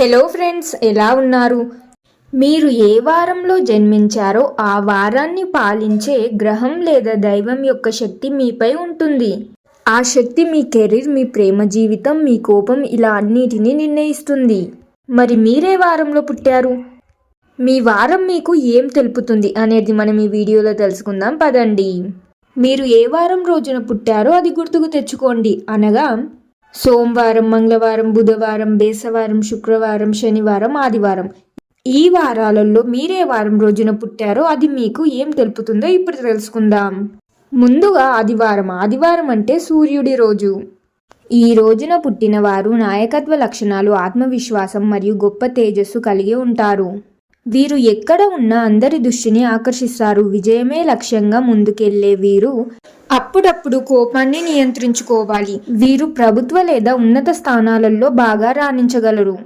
Hello friends ఎలా ఉన్నారు? మీరు ఏ వారంలో జన్మించారో ఆ వారాన్ని పాలించే గ్రహం లేదా దైవం యొక్క శక్తి మీపై ఉంటుంది. ఆ శక్తి మీ కెరీర్ మీ ప్రేమ జీవితం మీ కోపం ఇలా అన్నిటినీ నిర్ణయిస్తుంది. మరి మీరే వారంలో పుట్టారు? మీ వారం మీకు ఏం తెలుపుతుంది అనేది మనం ఈ వీడియోలో తెలుసుకుందాం పదండి. మీరు ఏ వారం రోజున పుట్టారో అది గుర్తుకు తెచ్చుకోండి. అనగా సోమవారం మంగళవారం బుధవారం బేసవారం శుక్రవారం శనివారం ఆదివారం. ఈ వారాలలో మీరే వారం రోజున పుట్టారో అది మీకు ఏం తెలుపుతుందో ఇప్పుడు తెలుసుకుందాం. ముందుగా ఆదివారం. ఆదివారం అంటే సూర్యుడి రోజు. ఈ రోజున పుట్టిన వారు నాయకత్వ లక్షణాలు ఆత్మవిశ్వాసం మరియు గొప్ప తేజస్సు కలిగి ఉంటారు. వీరు ఎక్కడ ఉన్నా అందరి దృష్టిని ఆకర్షిస్తారు. విజయమే లక్ష్యంగా ముందుకెళ్ళే వీరు అప్పుడప్పుడు కోపాన్ని నియంత్రించుకోవాలి. వీరు ప్రభుత్వ లేదా ఉన్నత స్థానాలలో బాగా రాణించగలరు.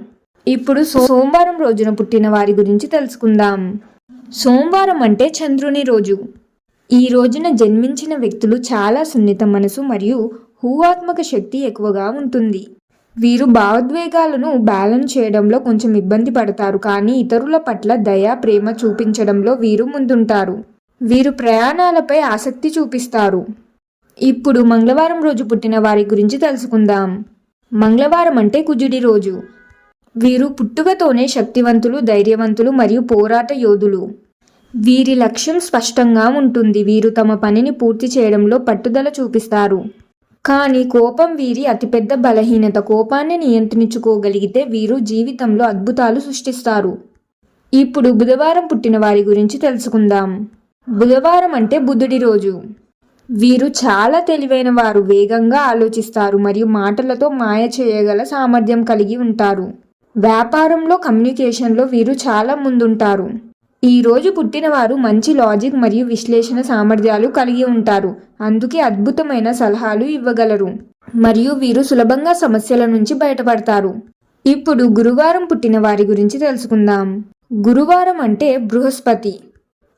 ఇప్పుడు సోమవారం రోజున పుట్టిన వారి గురించి తెలుసుకుందాం. సోమవారం అంటే చంద్రుని రోజు. ఈ రోజున జన్మించిన వ్యక్తులు చాలా సున్నిత మనసు మరియు హూవాత్మక శక్తి ఎక్కువగా ఉంటుంది. వీరు భావోద్వేగాలను బ్యాలెన్స్ చేయడంలో కొంచెం ఇబ్బంది పడతారు కానీ ఇతరుల పట్ల దయ ప్రేమ చూపించడంలో వీరు ముందుంటారు. వీరు ప్రయాణాలపై ఆసక్తి చూపిస్తారు. ఇప్పుడు మంగళవారం రోజు పుట్టిన వారి గురించి తెలుసుకుందాం. మంగళవారం అంటే కుజుడి రోజు. వీరు పుట్టుకతోనే శక్తివంతులు ధైర్యవంతులు మరియు పోరాట యోధులు. వీరి లక్ష్యం స్పష్టంగా ఉంటుంది. వీరు తమ పనిని పూర్తి చేయడంలో పట్టుదల చూపిస్తారు. కానీ కోపం వీరి అతిపెద్ద బలహీనత. కోపాన్ని నియంత్రించుకోగలిగితే వీరు జీవితంలో అద్భుతాలు సృష్టిస్తారు. ఇప్పుడు బుధవారం పుట్టిన వారి గురించి తెలుసుకుందాం. బుధవారం అంటే బుధుడి రోజు. వీరు చాలా తెలివైన వారు వేగంగా ఆలోచిస్తారు మరియు మాటలతో మాయ చేయగల సామర్థ్యం కలిగి ఉంటారు. వ్యాపారంలో కమ్యూనికేషన్లో వీరు చాలా ముందుంటారు. ఈరోజు పుట్టినవారు మంచి లాజిక్ మరియు విశ్లేషణ సామర్థ్యాలు కలిగి ఉంటారు. అందుకే అద్భుతమైన సలహాలు ఇవ్వగలరు. మరియు వీరు సులభంగా సమస్యల నుంచి బయటపడతారు. ఇప్పుడు గురువారం పుట్టిన వారి గురించి తెలుసుకుందాం. గురువారం అంటే బృహస్పతి.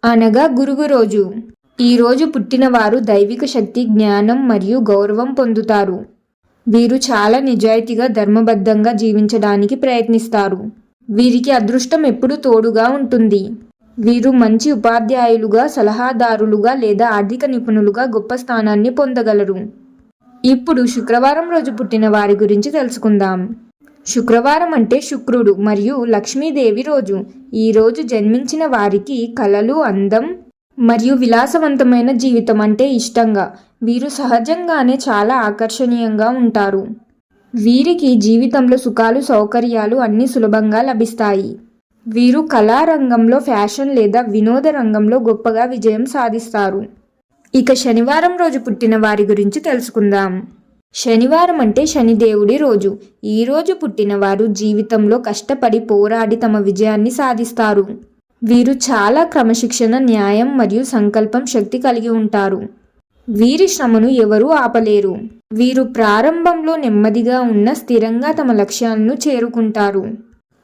అనగా గురువు రోజు. ఈరోజు పుట్టినవారు దైవిక శక్తి జ్ఞానం మరియు గౌరవం పొందుతారు. వీరు చాలా నిజాయితీగా ధర్మబద్ధంగా జీవించడానికి ప్రయత్నిస్తారు. వీరికి అదృష్టం ఎప్పుడూ తోడుగా ఉంటుంది. వీరు మంచి ఉపాధ్యాయులుగా సలహాదారులుగా లేదా ఆర్థిక నిపుణులుగా గొప్ప స్థానాన్ని పొందగలరు. ఇప్పుడు శుక్రవారం రోజు పుట్టిన వారి గురించి తెలుసుకుందాం. శుక్రవారం అంటే శుక్రుడు మరియు లక్ష్మీదేవి రోజు. ఈరోజు జన్మించిన వారికి కళలు అందం మరియు విలాసవంతమైన జీవితం అంటే ఇష్టంగా. వీరు సహజంగానే చాలా ఆకర్షణీయంగా ఉంటారు. వీరికి జీవితంలో సుఖాలు సౌకర్యాలు అన్నీ సులభంగా లభిస్తాయి. వీరు కళారంగంలో ఫ్యాషన్ లేదా వినోద రంగంలో గొప్పగా విజయం సాధిస్తారు. ఇక శనివారం రోజు పుట్టిన వారి గురించి తెలుసుకుందాం. శనివారం అంటే శనిదేవుడి రోజు. ఈ రోజు పుట్టిన వారు జీవితంలో కష్టపడి పోరాడి తమ విజయాన్ని సాధిస్తారు. వీరు చాలా క్రమశిక్షణ న్యాయం మరియు సంకల్పం శక్తి కలిగి ఉంటారు. వీరి శ్రమను ఎవరూ ఆపలేరు. వీరు ప్రారంభంలో నెమ్మదిగా ఉన్న స్థిరంగా తమ లక్ష్యాలను చేరుకుంటారు.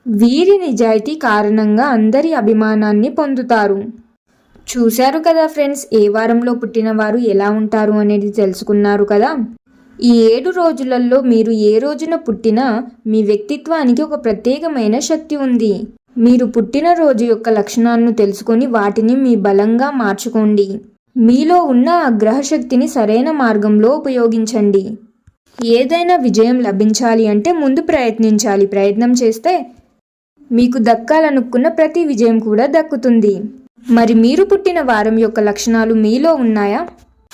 వీరి నిజాయితీ కారణంగా అందరి అభిమానాన్ని పొందుతారు. చూశారు కదా ఫ్రెండ్స్ ఏ వారంలో పుట్టిన వారు ఎలా ఉంటారు అనేది తెలుసుకున్నారు కదా? ఈ ఏడు రోజులలో మీరు ఏ రోజున పుట్టినా మీ వ్యక్తిత్వానికి ఒక ప్రత్యేకమైన శక్తి ఉంది. మీరు పుట్టిన రోజు యొక్క లక్షణాలను తెలుసుకొని వాటిని మీ బలంగా మార్చుకోండి. మీలో ఉన్న ఆ గ్రహశక్తిని సరైన మార్గంలో ఉపయోగించండి. ఏదైనా విజయం లభించాలి అంటే ముందు ప్రయత్నించాలి. ప్రయత్నం చేస్తే మీకు దక్కాలనుకున్న ప్రతి విజయం కూడా దక్కుతుంది. మరి మీరు పుట్టిన వారం యొక్క లక్షణాలు మీలో ఉన్నాయా?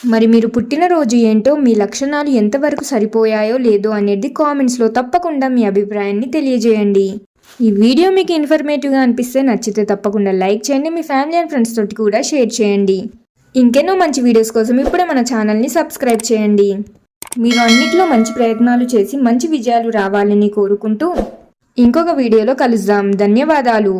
మరి మీరు పుట్టిన రోజు ఏంటో మీ లక్షణాలు ఎంతవరకు సరిపోయాయో లేదో అనేది కామెంట్స్లో తప్పకుండా మీ అభిప్రాయాన్ని తెలియజేయండి. ఈ వీడియో మీకు ఇన్ఫర్మేటివ్గా అనిపిస్తే నచ్చితే తప్పకుండా లైక్ చేయండి మీ ఫ్యామిలీ అండ్ ఫ్రెండ్స్ తోటి కూడా షేర్ చేయండి. ఇంకెన్నో మంచి వీడియోస్ కోసం ఇప్పుడే మన ఛానల్ని సబ్స్క్రైబ్ చేయండి. మీరు అన్నిట్లో మంచి ప్రయత్నాలు చేసి మంచి విజయాలు రావాలని కోరుకుంటూ ఇంకొక వీడియోలో కలుద్దాం. ధన్యవాదాలు.